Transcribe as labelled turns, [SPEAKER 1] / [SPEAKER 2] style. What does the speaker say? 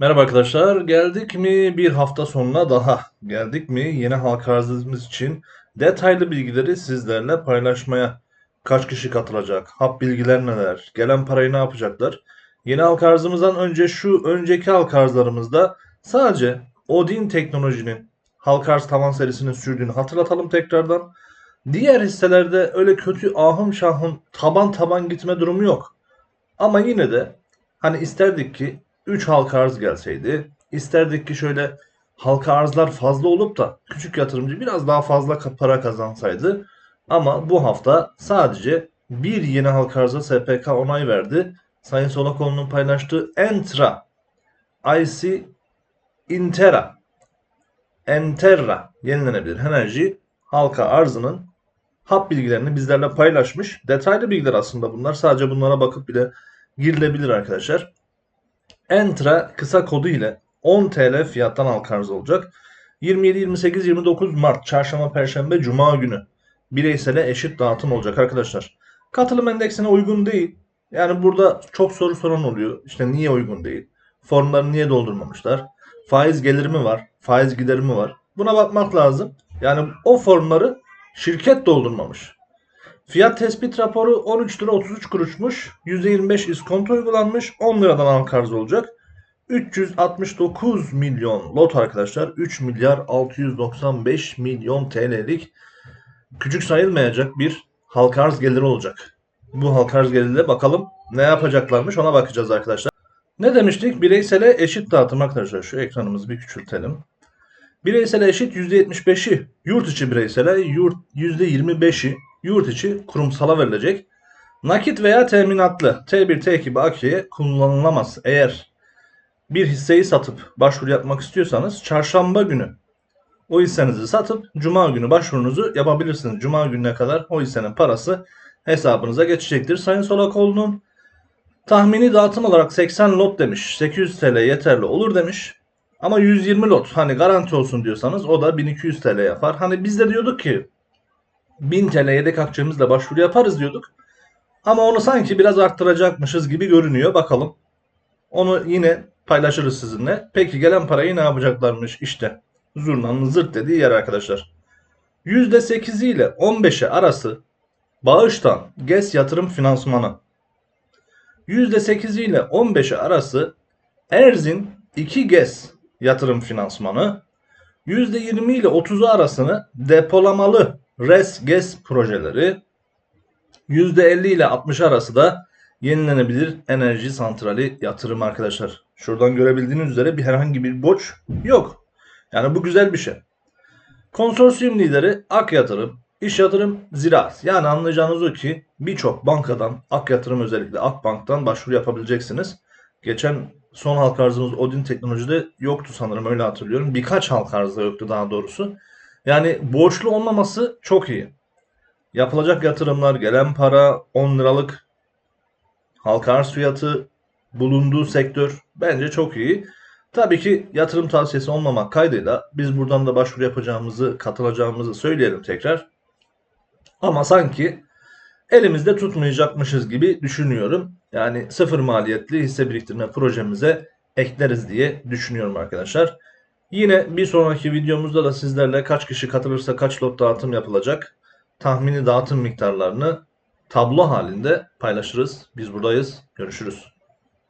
[SPEAKER 1] Merhaba arkadaşlar. Geldik mi bir hafta sonuna daha? Geldik mi yeni halka arzımız için detaylı bilgileri sizlerle paylaşmaya? Kaç kişi katılacak? Hap bilgiler neler? Gelen parayı ne yapacaklar? Yeni halka arzımızdan önce şu önceki halka arzlarımızda sadece Odin teknolojinin halka arz tavan serisinin sürdüğünü hatırlatalım tekrardan. Diğer hisselerde öyle kötü ahım şahım taban taban gitme durumu yok. Ama yine de hani isterdik ki 3 halka arz gelseydi. İsterdik ki şöyle halka arzlar fazla olup da küçük yatırımcı biraz daha fazla para kazansaydı. Ama bu hafta sadece bir yeni halka arza SPK onay verdi. Sayın Solakoğlu'nun paylaştığı Entra IC Intera Enterra yenilenebilir enerji halka arzının hap bilgilerini bizlerle paylaşmış. Detaylı bilgiler aslında bunlar. Sadece bunlara bakıp bile girilebilir arkadaşlar. Entra kısa kodu ile 10 TL fiyattan halka arz olacak. 27, 28, 29 Mart, Çarşamba, Perşembe, Cuma günü bireysele eşit dağıtım olacak arkadaşlar. Katılım endeksine uygun değil. Yani burada çok soru soran oluyor. İşte niye uygun değil? Formları niye doldurmamışlar? Faiz geliri mi var? Faiz gideri mi var? Buna bakmak lazım. Yani o formları şirket doldurmamış. Fiyat tespit raporu 13 lira 33 kuruşmuş. %25 iskonto uygulanmış. 10 liradan halka arz olacak. 369 milyon lot arkadaşlar. 3 milyar 695 milyon TL'lik küçük sayılmayacak bir halka arz geliri olacak. Bu halka arz geliriyle bakalım ne yapacaklarmış ona bakacağız arkadaşlar. Ne demiştik? Bireysele eşit dağıtım arkadaşlar. Şu ekranımızı bir küçültelim. Bireysele eşit %75'i yurt içi bireysele, yurt %25'i yurt içi kurumsala verilecek. Nakit veya teminatlı T1 T2 bakiye kullanılamaz. Eğer bir hisseyi satıp başvuru yapmak istiyorsanız çarşamba günü o hissenizi satıp cuma günü başvurunuzu yapabilirsiniz. Cuma gününe kadar o hissenin parası hesabınıza geçecektir. Sayın Solakoğlu'nun tahmini dağıtım olarak 80 lot demiş. 800 TL yeterli olur demiş. Ama 120 lot hani garanti olsun diyorsanız o da 1200 TL yapar. Hani biz de diyorduk ki 1000 TL yedek akçemizle başvuru yaparız diyorduk. Ama onu sanki biraz arttıracakmışız gibi görünüyor. Bakalım. Onu yine paylaşırız sizinle. Peki gelen parayı ne yapacaklarmış? İşte zurnanın zırt dediği yer arkadaşlar. %8 ile 15'e arası bağıştan GES yatırım finansmanı. %8 ile 15'e arası Erzin 2 GES yatırım finansmanı. %20 ile 30'u arasını depolamalı RES GES projeleri. %50 ile 60 arası da yenilenebilir enerji santrali yatırım arkadaşlar. Şuradan görebildiğiniz üzere bir herhangi bir borç yok. Yani bu güzel bir şey. Konsorsiyum lideri Ak Yatırım, İş Yatırım, Ziraat. Yani anlayacağınız o ki birçok bankadan, Ak Yatırım özellikle Akbank'tan başvuru yapabileceksiniz. Geçen son halka arzımız Odin Teknoloji'de yoktu sanırım öyle hatırlıyorum. Birkaç halka arzda yoktu daha doğrusu. Yani borçlu olmaması çok iyi. Yapılacak yatırımlar, gelen para, 10 liralık halka arz fiyatı, bulunduğu sektör bence çok iyi. Tabii ki yatırım tavsiyesi olmamak kaydıyla biz buradan da başvuru yapacağımızı, katılacağımızı söyleyelim tekrar. Ama sanki elimizde tutmayacakmışız gibi düşünüyorum. Yani sıfır maliyetli hisse biriktirme projemize ekleriz diye düşünüyorum arkadaşlar. Yine bir sonraki videomuzda da sizlerle kaç kişi katılırsa kaç lot dağıtım yapılacak tahmini dağıtım miktarlarını tablo halinde paylaşırız. Biz buradayız. Görüşürüz.